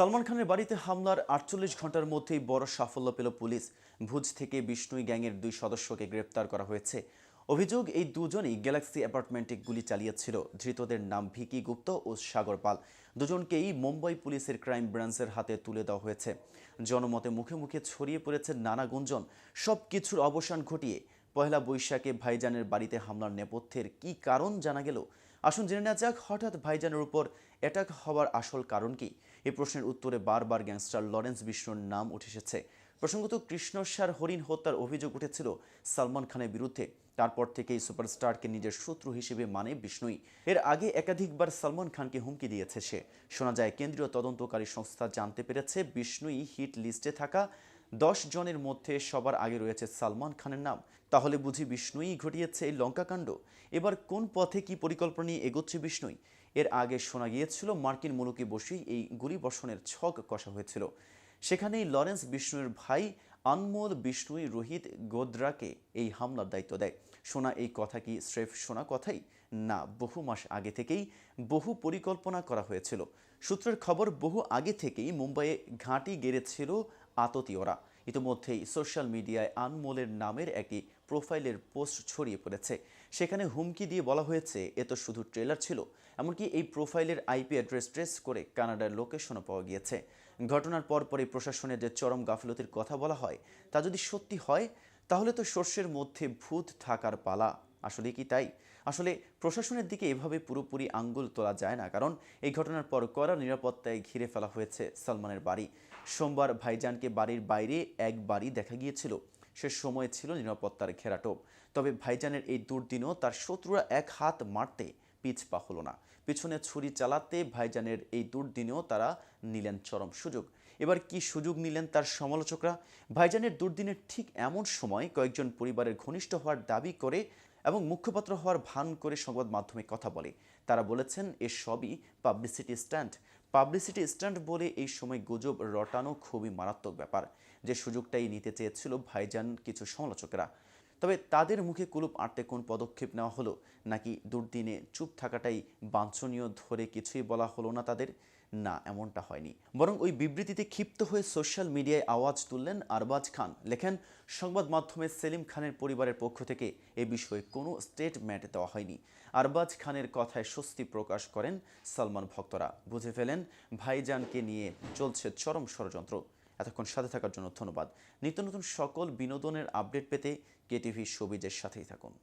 সালমান খানের বাড়িতে হামলার আটচল্লিশ ঘণ্টার মধ্যেই বড় সাফল্য পেল পুলিশ। ভুজ থেকে বিষ্ণুই গ্যাংয়ের দুই সদস্যকে গ্রেপ্তার করা হয়েছে। অভিযোগ, এই দুজনই গ্যালাক্সি অ্যাপার্টমেন্টে গুলি চালিয়েছিল। ধৃতদের নাম ভিকি গুপ্ত ও সাগর পাল। দুজনকেই মুম্বাই পুলিশের ক্রাইম ব্রাঞ্চের হাতে তুলে দেওয়া হয়েছে। জনমতে মুখে মুখে ছড়িয়ে পড়েছে নানা গুঞ্জন। সব কিছুর অবসান ঘটিয়ে পহেলা বৈশাখে ভাইজানের বাড়িতে হামলার নেপথ্যের কি কারণ জানা গেল আসুন জেনে নেওয়া যাক, হঠাৎ ভাইজানের উপর অ্যাটাক হওয়ার আসল কারণ কি? এই প্রশ্নের উত্তরে বারবার গ্যাংস্টার লরেন্স বিষ্ণুর নাম উঠে এসেছে। প্রসঙ্গত কৃষ্ণসার হরিণ হত্যার অভিযোগ উঠেছিল সালমান খানের বিরুদ্ধে। তারপর থেকেই সুপারস্টারকে নিজের শত্রু হিসেবে মানে বিষ্ণুই। এর আগে একাধিকবার সালমান খানকে হুমকি দিয়েছে সে। শোনা যায়, কেন্দ্রীয় তদন্তকারী সংস্থা জানতে পেরেছে বিষ্ণুই হিট লিস্টে থাকা দশ জনের মধ্যে সবার আগে রয়েছে সালমান খানের নাম। তাহলে বুঝি বিষ্ণুই ঘটিয়েছে এই লঙ্কাকাণ্ড এবার কোন পথে কি পরিকল্পনা নিয়ে এগোচ্ছে বিষ্ণুই? এর আগে শোনা গিয়েছিল, মার্কিন মুলুকে বসেই এই গুলিবর্ষণের ছক কষা হয়েছিল। সেখানেই লরেন্স বিষ্ণুর ভাই আনমোল বিষ্ণুই রোহিত গোদ্রাকে এই হামলার দায়িত্ব দেয়। শোনা এই কথা কি স্রেফ শোনা কথাই? না, বহু মাস আগে থেকেই বহু পরিকল্পনা করা হয়েছিল। সূত্রের খবর, বহু আগে থেকেই মুম্বাইয়ে ঘাঁটি গেড়েছিল আততীয়রা। ইতিমধ্যেই সোশ্যাল মিডিয়ায় আনমোলের নামের একটি প্রোফাইলের পোস্ট ছড়িয়ে পড়েছে। সেখানে হুমকি দিয়ে বলা হয়েছে, এ তো শুধু ট্রেলার ছিল। এমনকি এই প্রোফাইলের আইপি অ্যাড্রেস ট্রেস করে কানাডার লোকেশনও পাওয়া গিয়েছে। ঘটনার পরপরই প্রশাসনের যে চরম গাফিলতির কথা বলা হয়, তা যদি সত্যি হয়, তাহলে তো শস্যের মধ্যে ভূত থাকার পালা। আসলে কি তাই? আসলে প্রশাসনের দিকে এভাবে পুরোপুরি আঙ্গুল তোলা যায় না, কারণ এই ঘটনার পর কড়া নিরাপত্তায় ঘিরে ফেলা হয়েছে সালমানের বাড়ি। সোমবার ভাইজানকে বাড়ির বাইরে এক বাড়ি দেখা গিয়েছিল। সে সময় ছিল নিরাপত্তার ঘেরাটোপ। তবে ভাইজানের এই দুর্দিনও তার শত্রুরা এক হাত মারতে পিছপা হলো না। পিছনে ছুরি চালাতে ভাইজানের এই দুর্দিনেও তারা নিলেন চরম সুযোগ। এবার কি সুযোগ নিলেন তার সমালোচকরা? ভাইজানের দুর্দিনের ঠিক এমন সময় কয়েকজন পরিবারের ঘনিষ্ঠ হওয়ার দাবি করে এবং মুখপাত্র হওয়ার ভান করে সংবাদ মাধ্যমে কথা বলে। তারা বলেছেন, এ সবই পাবলিসিটি স্ট্যান্ড পাবলিসিটি স্ট্যান্ড বলে এই সময় গুজব রটানো খুবই মারাত্মক ব্যাপার। যে সুযোগটাই নিতে চেয়েছিল ভাইজান কিছু সমালোচকরা। তবে তাদের মুখে কুলুপ আঁটতে কোন পদক্ষেপ নেওয়া হলো? নাকি দুর্দিনে চুপ থাকাটাই বাঞ্ছনীয় ধরে কিছুই বলা হলো না তাদের? না, এমনটা হয়নি। বরং ওই বিবৃতিতে ক্ষিপ্ত হয়ে সোশ্যাল মিডিয়ায় আওয়াজ তুললেন আরবাজ খান। লেখেন, সংবাদ মাধ্যমে সেলিম খানের পরিবারের পক্ষ থেকে এ বিষয়ে কোনো স্টেটমেন্ট দেওয়া হয়নি। আরবাজ খানের কথায় স্বস্তি প্রকাশ করেন সালমান ভক্তরা। বুঝে ফেলেন, ভাইজানকে নিয়ে চলছে চরম ষড়যন্ত্র। এতক্ষণ সাথে থাকার জন্য ধন্যবাদ। নিত্য নতুন সকল বিনোদনের আপডেট পেতে কেটিভি সবিজের সাথেই থাকুন।